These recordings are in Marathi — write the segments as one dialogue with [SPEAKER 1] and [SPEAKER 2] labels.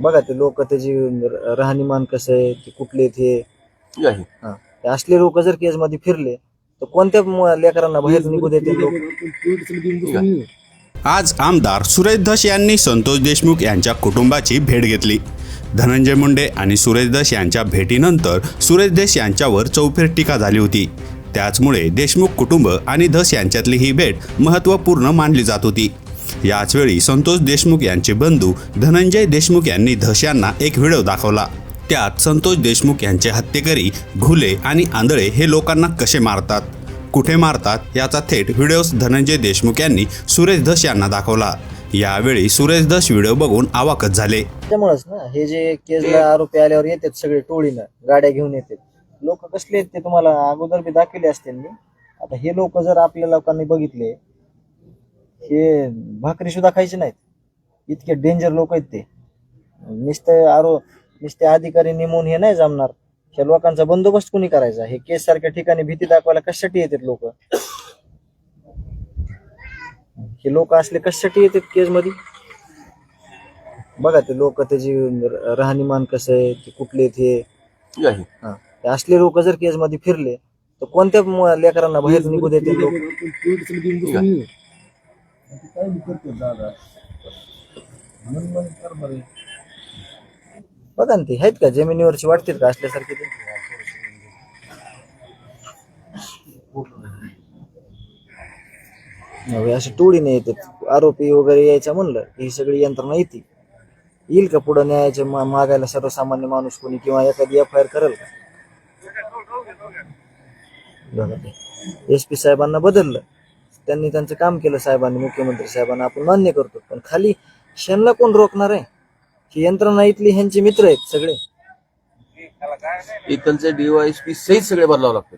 [SPEAKER 1] बघा ते लोक त्याची राहणीमान कसं आहे ते कुठले
[SPEAKER 2] आहे
[SPEAKER 1] हा. ते असले लोक जर केस मध्ये फिरले तर कोणत्या म- लेकरांना बाहेर निघू देते लोक?
[SPEAKER 3] आज आमदार सुरेश धस यांनी संतोष देशमुख यांच्या कुटुंबाची भेट घेतली. धनंजय मुंडे आणि सुरेश धस यांच्या भेटीनंतर सुरेश देश यांच्यावर चौफेर टीका झाली होती. त्याचमुळे देशमुख कुटुंब आणि धस यांच्यातली ही भेट महत्त्वपूर्ण मानली जात होती. याचवेळी संतोष देशमुख यांचे बंधू धनंजय देशमुख यांनी धस यांना एक व्हिडिओ दाखवला. त्यात संतोष देशमुख यांचे हत्येकरी घुले आणि आंधळे हे लोकांना कसे मारतात? कुठे मारतात? याचा थेट व्हिडिओ धनंजय देशमुख यांनी सुरेश धस यांना दाखवला. यावेळी सुरेश धस व्हिडिओ बघून आवाकच झाले.
[SPEAKER 1] त्यामुळेच ना हे जे केसला आरोपी आल्यावर येतात सगळे टोळीनं गाड्या घेऊन येतात. लोक कसले ते तुम्हाला अगोदर बी दाखवले असतील मी आता हे लोक जर आपल्या लोकांनी बघितले हे भाकरी सुद्धा खायचे नाहीत. इतके डेंजर लोक आहेत ते. नुसते आरो नुसते अधिकारी नेमून हे नाही जमणार. ह्या लोकांचा बंदोबस्त कोणी करायचा? हे केस सारख्या ठिकाणी भीती दाखवायला कशासाठी येतात लोक? हे लोक असले कशासाठी येतात केस मध्ये बघा ते लोक त्याची राहणीमान कसं आहे ते कुठले आहेत हे. हा. ते असले लोक जर केस मध्ये फिरले तर कोणत्या लेकरांना बाहेर निघू देते लोक? बघा ना ते आहेत का? जमिनीवरची वाटतील का असल्यासारखे ते? नव्हे अशी टोळीने येतात आरोपी वगैरे यायचं म्हणलं ही सगळी यंत्रणा येते. येईल का पुढे न्यायाचे मा- मागायला सर्वसामान्य माणूस कोणी किंवा एखादी एफ आय आर करेल का? एस पी साहेबांना बदललं. त्यांनी त्यांचं काम केलं साहेबांनी मुख्यमंत्री साहेबांना आपण मान्य करतो. पण खाली शनला कोण रोखणार आहे? ही यंत्रणा इथली ह्यांचे मित्र आहेत सगळे.
[SPEAKER 2] इथलचे डीवायसपी सहित सगळे बदलावं लागते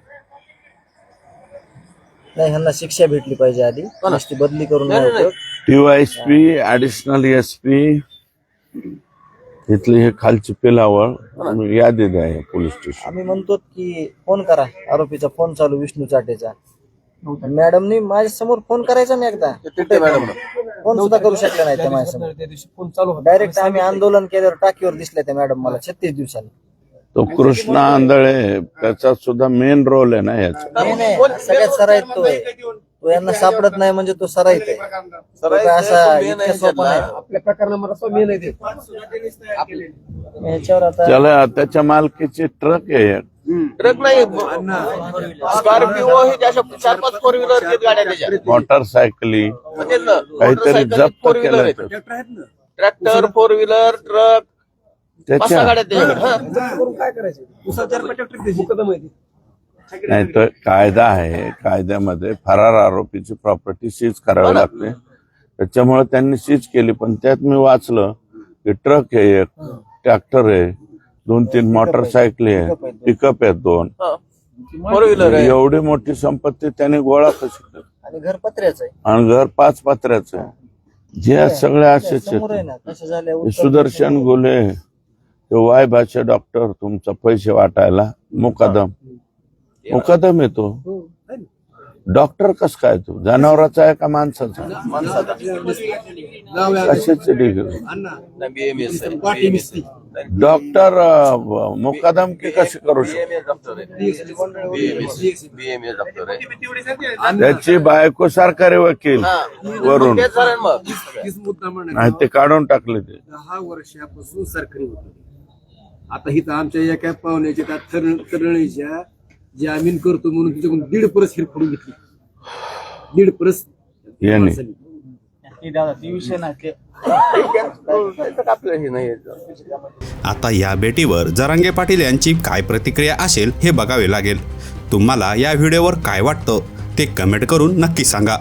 [SPEAKER 1] नाही ह्यांना शिक्षा भेटली पाहिजे आधी. नुसती बदली करून
[SPEAKER 2] नाही,
[SPEAKER 1] नाही
[SPEAKER 2] नाही,
[SPEAKER 1] उपयोग.
[SPEAKER 4] डीवायएसपी ऍडिशनल एसपी इथली हे खालची पेलावळ यादी द्या हे पोलीस स्टेशन
[SPEAKER 1] आम्ही म्हणतो की फोन करा. आरोपीचा फोन चालू विष्णू चाटेचा. मॅडमनी माझ्यासमोर फोन करायचा ना एकदा.
[SPEAKER 2] तिथे मॅडम.
[SPEAKER 1] फोन सुद्धा करू शकले नाही त्या माझ्यासमोर. डायरेक्ट आम्ही आंदोलन केल्यावर टाकीवर दिसल्या त्या मॅडम मला छत्तीस दिवसांनी.
[SPEAKER 4] तो कृष्णा आंधळे त्याचा सुद्धा मेन रोल आहे ना याचा.
[SPEAKER 1] नाही नाही सगळ्यात सराईत तो आहे. तो यांना सापडत नाही म्हणजे तो सराईत आहे. तो काय असा इतका सोपा नाही
[SPEAKER 5] आपल्या प्रकरणामध्ये असं
[SPEAKER 1] ह्याच्यावर आता
[SPEAKER 4] त्याला त्याच्या मालकीचे ट्रक आहे एक.
[SPEAKER 2] ट्रक नाही. स्कॉर्पिओ हे अशा चार पाच फोर व्हीलर आहेत गाड्या त्याच्या.
[SPEAKER 4] मोटरसायकली
[SPEAKER 2] ना,
[SPEAKER 4] काहीतरी
[SPEAKER 2] मोटरसायकल
[SPEAKER 4] जप्त
[SPEAKER 2] फोर व्हीलर
[SPEAKER 4] केलं
[SPEAKER 2] आहेत. ट्रॅक्टर फोर व्हीलर ट्रक पाच सहा
[SPEAKER 4] त्याच्या
[SPEAKER 2] गाड्या आहेत त्याच्याकडे हा.
[SPEAKER 5] करून काय करायचं उसा चार पाच ट्रॅक्टर द्यायची मुकदम आहे ती.
[SPEAKER 4] नाही तर कायदा आहे. कायद्यामध्ये फरार आरोपीची प्रॉपर्टी सीज करावी लागते. त्याच्यामुळे त्यांनी सीज केली पण त्यात मी वाचलं की ट्रक आहे एक ट्रॅक्टर आहे. दोन तीन मोटरसायकल आहे. पिकअप आहेत दोन.
[SPEAKER 2] हा. फोर व्हीलर आहे.
[SPEAKER 4] एवढी मोठी संपत्ती त्याने गोळा कशी केली?
[SPEAKER 1] आणि घर पत्र्याचं आहे.
[SPEAKER 4] आणि घर पाच पत्र्याचं आहे. जे सगळे असेच
[SPEAKER 1] समोर आहे
[SPEAKER 4] आहेत.
[SPEAKER 1] ना कसं झालं
[SPEAKER 4] हे
[SPEAKER 1] उत्तर
[SPEAKER 4] सुदर्शन गुले ते वाय भाषा डॉक्टर तुमचा पैसे वाटायला मुकादम. मुकादम येतो
[SPEAKER 5] हो.
[SPEAKER 4] डॉक्टर कस काय तो? जनावराचा आहे का माणसाचा. कशाची डिग्री डॉक्टर मुकादम की कशी करू शकतो त्याची बायको सरकारी वकील. वरून. नाही ते काढून टाकले ते.
[SPEAKER 5] दहा वर्षापासून सरकारी होत आता हिथं आमच्या एका पाहुण्याच्या त्या तरुण तरुणीच्या जामीन करतो म्हणून तिच्याकडून दीड परस हिरखडून घेतली. दीड परस
[SPEAKER 4] नाही
[SPEAKER 5] माणसाने.
[SPEAKER 2] आपलं हे नाही
[SPEAKER 3] आता या भेटीवर जरांगे पाटील यांची काय प्रतिक्रिया असेल हे बघावे लागेल तुम्हाला या व्हिडिओवर काय वाटतं ते कमेंट करून नक्की सांगा